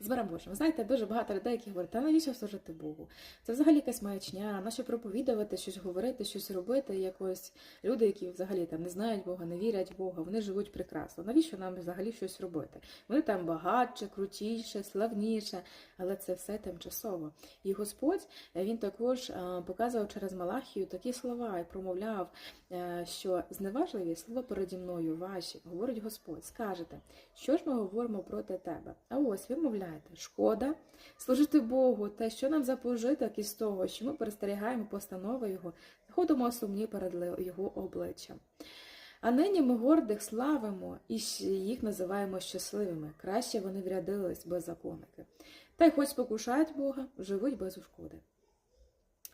з Божим. Знаєте, дуже багато людей, які говорять, та навіщо служити Богу? Це взагалі якась маячня, нащо проповідувати, щось говорити, щось робити. Якось люди, які взагалі там не знають Бога, не вірять в Бога, вони живуть прекрасно. Навіщо нам взагалі щось робити? Вони там багатше, крутіше, славніше, але це все тимчасово. І Господь е, він також е, показував через Малахію такі слова і промовляв, е, що зневажливі слова переді мною ваші, говорить Господь, скажете, що ж ми говоримо проти тебе? А ось ви мовляєте, шкода служити Богу, те, що нам за пожиток із того, що ми перестерігаємо постанови Його, ходимо сумні перед Його обличчям. А нині ми гордих славимо і їх називаємо щасливими. Краще вони врядились беззаконники. Та й хоч спокушають Бога, живуть без ушкоди.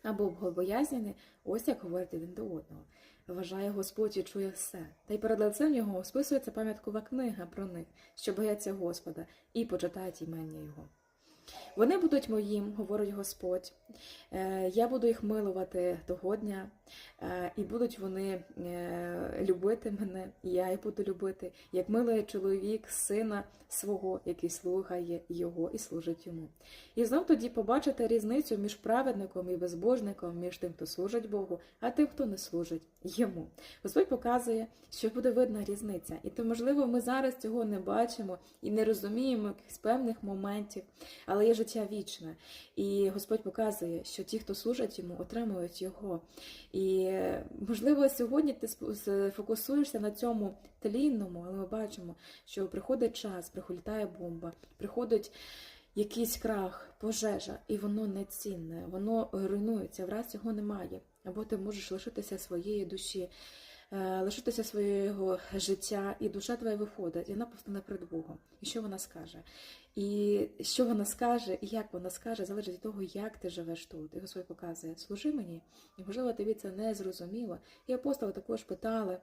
Або богобоязнені, ось як говорить один до одного. Вважає Господь і чує все. Та й перед лицем його списується пам'яткова книга про них, що бояться Господа, і почитають імення Його. Вони будуть моїм, говорить Господь. Е, Я буду їх милувати того дня, і будуть вони е, любити мене, і я їх буду любити, як милує чоловік сина свого, який слухає його і служить йому. І знов тоді побачите різницю між праведником і безбожником, між тим, хто служить Богу, а тим, хто не служить йому. Господь показує, що буде видна різниця. І то, можливо, ми зараз цього не бачимо і не розуміємо якихось певних моментів, але є життя вічне. І Господь показує, що ті, хто служать йому, отримують його. І е, можливо, сьогодні ти фокусуєшся на цьому тлінному, але ми бачимо, що приходить час, прилітає бомба, приходить якийсь крах, пожежа, і воно не цінне, воно руйнується, враз його немає. Або ти можеш лишитися своєї душі, лишитися свого життя, і душа твоя виходить, і вона постане перед Богом. І що вона скаже? І що вона скаже, і як вона скаже, залежить від того, як ти живеш тут. І Господь показує, служи мені. І можливо, тобі це не зрозуміло. І апостоли також питали,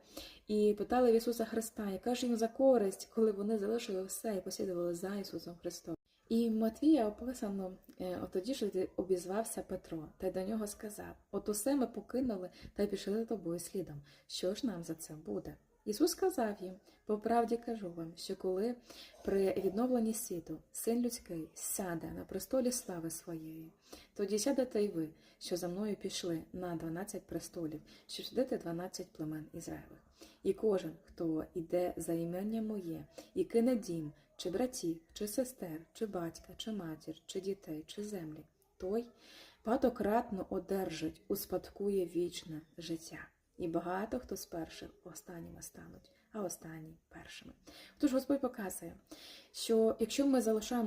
і питали в Ісуса Христа, яка ж їм за користь, коли вони залишили все і послідували за Ісусом Христом. І Матвія описано, отоді от тоді ж обізвався Петро, та й до нього сказав: От усе ми покинули та й пішли за тобою слідом. Що ж нам за це буде? Ісус сказав їм: по правді кажу вам, що коли при відновленні світу син людський сяде на престолі слави своєї, тоді сядете й ви, що за мною пішли на 12 престолів, щоб судити 12 племен Ізраїлевих. І кожен, хто іде за ім'я моє, і кине дім, чи братів, чи сестер, чи батька, чи матір, чи дітей, чи землі, той багатократно одержить, успадкує вічне життя. І багато хто з перших останніми стануть, а останні першими. Тож Господь показує, що якщо ми залишаємо